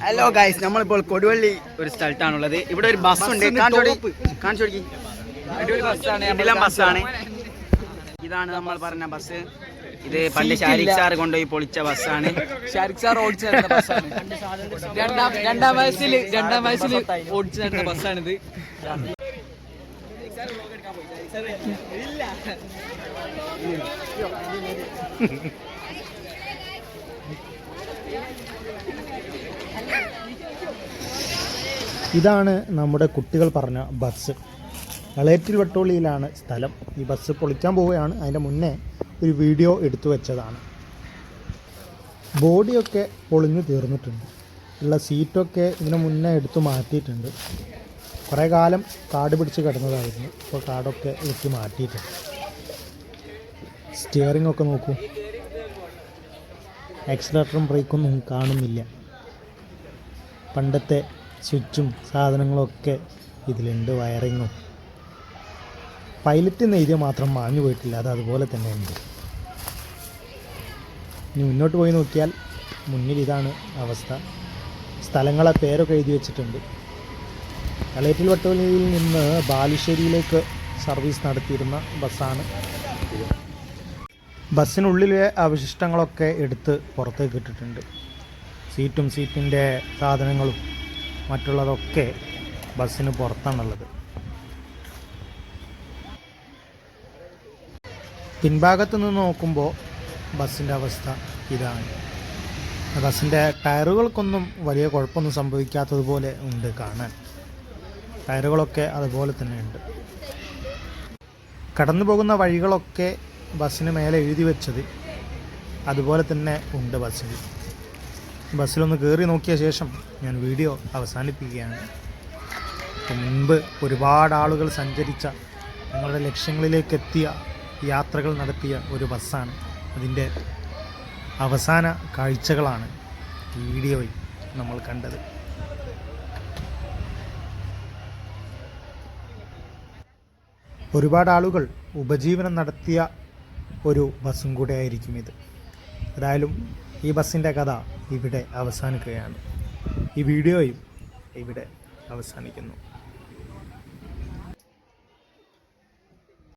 Hello guys നമ്മളിപ്പോൾ കൊടുവള്ളി ഒരു സ്ഥലത്താണുള്ളത്. ഇവിടെ ഒരു ബസ് ഉണ്ട്. ബസ്സാണ് ഇതാണ് നമ്മൾ പറഞ്ഞ ബസ് ഇത് പണ്ട് ഷാരിഖ് സാർ കൊണ്ടുപോയി പൊളിച്ച ബസ്സാണ് ഷാരിഖ് സാർ ഓടിച്ചു രണ്ടാം രണ്ടാം വയസ്സിൽ രണ്ടാം വയസ്സിൽ ഓടിച്ചു നടന്ന ബസ്സാണിത് ഇതാണ് നമ്മുടെ കുട്ടികൾ പറഞ്ഞ ബസ്. കളേറ്റിൽ വട്ടോളിയിലാണ് സ്ഥലം. ഈ ബസ് പൊളിക്കാൻ പോവുകയാണ്. അതിന്റെ മുന്നേ ഒരു വീഡിയോ എടുത്തു വെച്ചതാണ്. ബോഡിയൊക്കെ പൊളിഞ്ഞു തീർന്നിട്ടുണ്ട്. ഉള്ള സീറ്റൊക്കെ ഇതിനു മുന്നേ എടുത്തു മാറ്റിയിട്ടുണ്ട്. കുറേ കാലം കാട് പിടിച്ച് കിടന്നതായിരുന്നു. ഇപ്പോൾ കാടൊക്കെ എടുത്ത് മാറ്റിയിട്ടുണ്ട്. സ്റ്റിയറിംഗ് ഒക്കെ നോക്കൂ. ആക്സിലേറ്ററും ബ്രേക്കൊന്നും കാണുന്നില്ല. പണ്ടത്തെ സ്വിച്ചും സാധനങ്ങളൊക്കെ ഇതിലുണ്ട് വയറിങ്ങും. പൈലറ്റ് നെയ്തിയ മാത്രം മാഞ്ഞു പോയിട്ടില്ല അത് അതുപോലെ തന്നെ ഉണ്ട് ഇനി മുന്നോട്ട് പോയി നോക്കിയാൽ മുന്നിൽ ഇതാണ് അവസ്ഥ. സ്ഥലങ്ങളെ പേരൊക്കെ എഴുതി വെച്ചിട്ടുണ്ട്. കളേറ്റിൽ വട്ടവലിയിൽ നിന്ന് ബാലുശ്ശേരിയിലേക്ക് സർവീസ് നടത്തിയിരുന്ന ബസ്സാണ്. ബസ്സിനുള്ളിലെ അവശിഷ്ടങ്ങളൊക്കെ എടുത്ത് പുറത്തേക്ക് ഇട്ടിട്ടുണ്ട്. സീറ്റും സീറ്റിന്റെ സാധനങ്ങളും മറ്റുള്ളതൊക്കെ ബസ്സിന് പുറത്താണുള്ളത്. പിൻഭാഗത്ത് നിന്ന് നോക്കുമ്പോൾ ബസ്സിന്റെ അവസ്ഥ ഇതാണ്. ബസ്സിന്റെ ടയറുകൾക്കൊന്നും വലിയ കുഴപ്പമൊന്നും സംഭവിക്കാത്തതുപോലെ ഉണ്ട് കാണാൻ. ടയറുകളൊക്കെ അതുപോലെ തന്നെ ഉണ്ട്. കടന്നു പോകുന്ന വഴികളൊക്കെ ബസ്സിന് മേലെ എഴുതി വെച്ചത് അതുപോലെ തന്നെ ഉണ്ട് ബസ്സിൽ ബസ്സിലൊന്ന് കയറി നോക്കിയ ശേഷം ഞാൻ വീഡിയോ അവസാനിപ്പിക്കുകയാണ്. മുൻപ് ഒരുപാട് ആളുകൾ സഞ്ചരിച്ച ഞങ്ങളുടെ ലക്ഷ്യങ്ങളിലേക്ക് എത്തിയ യാത്രകൾ നടത്തിയ ഒരു ബസ്സാണ്. അതിന്റെ അവസാന കാഴ്ചകളാണ് ഈ വീഡിയോയിൽ നമ്മൾ കണ്ടത്. ഒരുപാട് ആളുകൾ ഉപജീവനം നടത്തിയ ഒരു ബസ്സും കൂടെ ആയിരിക്കും ഇത്. ഏതായാലും ഈ ബസ്സിന്റെ കഥ ഇവിടെ അവസാനിക്കുകയാണ്. ഈ വീഡിയോയും ഇവിടെ അവസാനിക്കുന്നു.